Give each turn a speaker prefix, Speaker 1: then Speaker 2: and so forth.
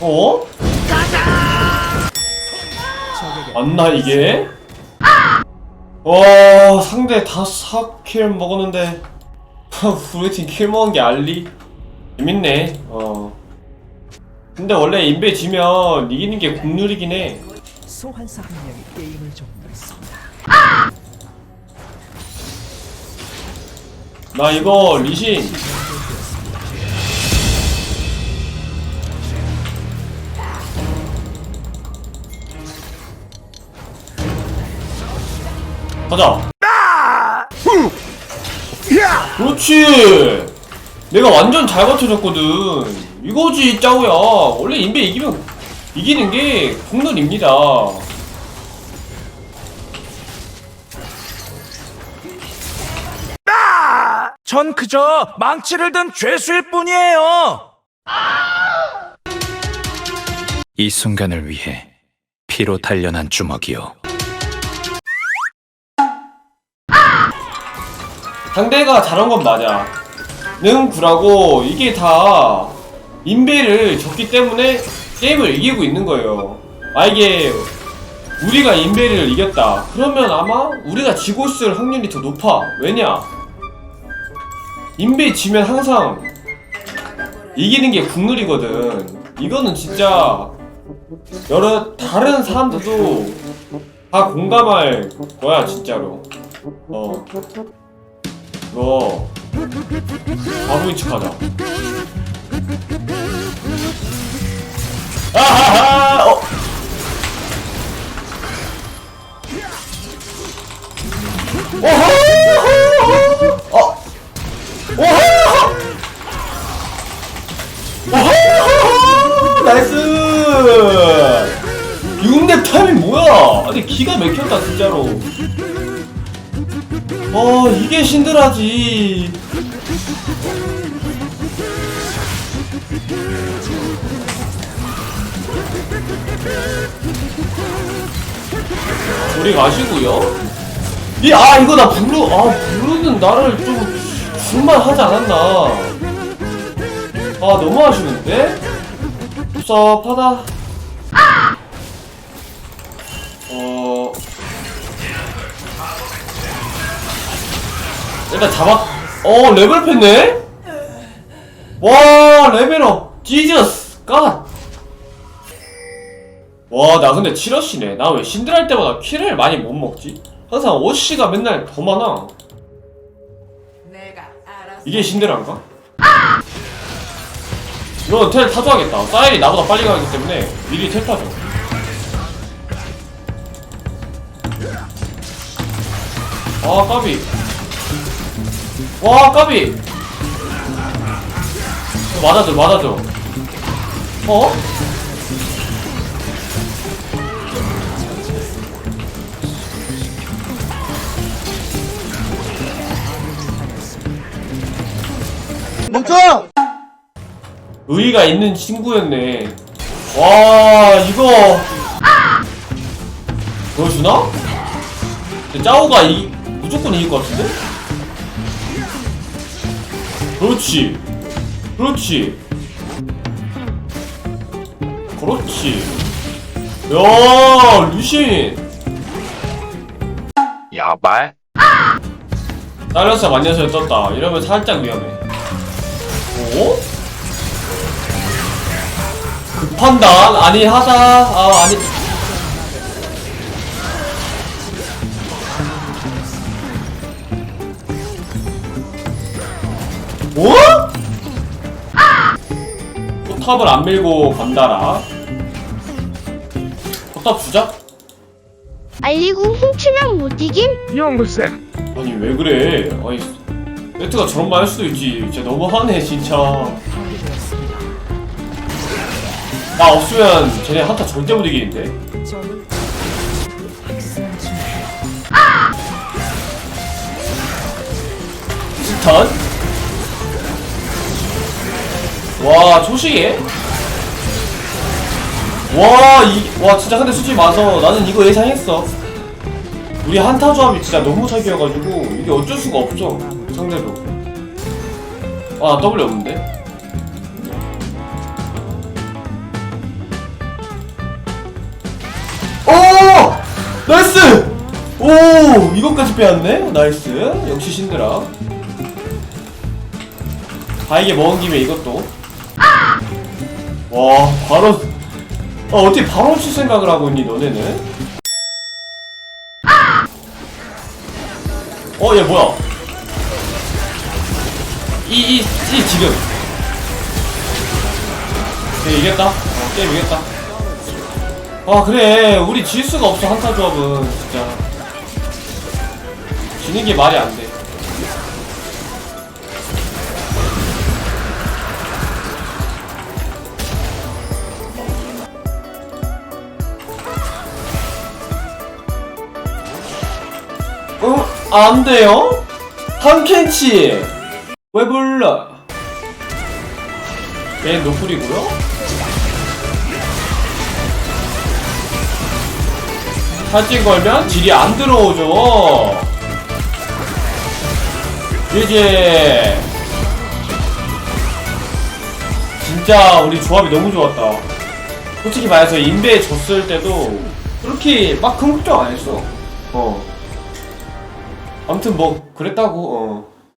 Speaker 1: 어? 맞나 이게? 와 상대 다 4킬 먹었는데 우리 팀킬 먹은 게 알리? 재밌네 어 근데 원래 인베 지면 이기는 게 국룰이긴 해
Speaker 2: 소환사 한 명이 게임을 종료했습니다.
Speaker 1: 나 이거 리신 가자. 그렇지. 내가 완전 잘 버텨줬거든. 이거지 짜오야. 원래 인베 이기면 이기는 게 국룰입니다.
Speaker 2: 전 그저 망치를 든 죄수일 뿐이에요.
Speaker 3: 이 순간을 위해 피로 단련한 주먹이요.
Speaker 1: 상대가 잘한 건 맞아. 능 구라고 이게 다 인베를 졌기 때문에 게임을 이기고 있는 거예요. 만약에 우리가 인베를 이겼다. 그러면 아마 우리가 지고 있을 확률이 더 높아. 왜냐? 인베 지면 항상 이기는 게 국룰이거든. 이거는 진짜 여러 다른 사람들도 다 공감할 거야 진짜로. 어. 이거 바보인 척하자. 아하하! 어. 오호! 어. 오호! 오호! 나이스! 6렙 타이밍 뭐야? 아니 기가 막혔다 진짜로. 어 이게 신들하지. 우리 가시고요. 이 아 이거 나 블루 아 블루는 나를 좀 줄만하지 않았나. 아 너무 아쉬운데? 섭섭하다. 어 일단 잡았 어 레벨 뺐네 와 레벨업 지저스 갓 와, 나 근데 치러시네. 나 왜 신들 할 때마다 킬을 많이 못 먹지? 항상 오씨가 맨날 더 많아. 이게 신들한가? 이거 텔 타줘야겠다. 사일이 나보다 빨리 가기 때문에 미리 텔 타줘. 아, 까비. 와, 까비. 맞아줘, 맞아줘. 어?
Speaker 4: 멈춰!
Speaker 1: 의의가 있는 친구였네. 와, 이거. 보여주나? 짜오가 이, 무조건 이길 것 같은데? 그렇지. 그렇지. 그렇지. 야, 루신.
Speaker 3: 야발.
Speaker 1: 사일러스가 만년설에 떴다. 이러면 살짝 위험해. 오? 급판단? 아니, 하다. 아, 아니. 뭐? 포탑을 안 밀고 간다라. 포탑 주자?
Speaker 5: 알리고 훔치면 못 이김?
Speaker 1: 아니 왜 그래? 아니 세트가 저런 말 할 수도 있지. 진짜 너무하네 진짜. 나 없으면 쟤네 한타 절대 못 이기는데. 조시에? 와, 이, 와, 진짜 근데 솔직히 맞아. 나는 이거 예상했어. 우리 한타 조합이 진짜 너무 사기여가지고, 이게 어쩔 수가 없죠. 상대로. 아, 나 W 없는데? 오! 나이스! 오! 이것까지 빼왔네? 나이스. 역시 신드라. 아, 이게 먹은 김에 이것도. 와 바로 아 어떻게 바로 칠 생각을 하고 있니 너네는? 어 얘 뭐야? 이이이 지금. 네, 이겼다? 어, 게임 이겼다. 아 그래. 우리 질 수가 없어 한타 조합은 진짜. 지는 게 말이 안돼 안 돼요? 한 캔치 왜 불러? 얘 노플이고요? 사진 걸면 질이 안 들어오죠. 이제 진짜 우리 조합이 너무 좋았다. 솔직히 말해서 인베 졌을 때도 그렇게 막 큰 걱정 안 했어. 어. 아무튼 뭐 그랬다고. 어.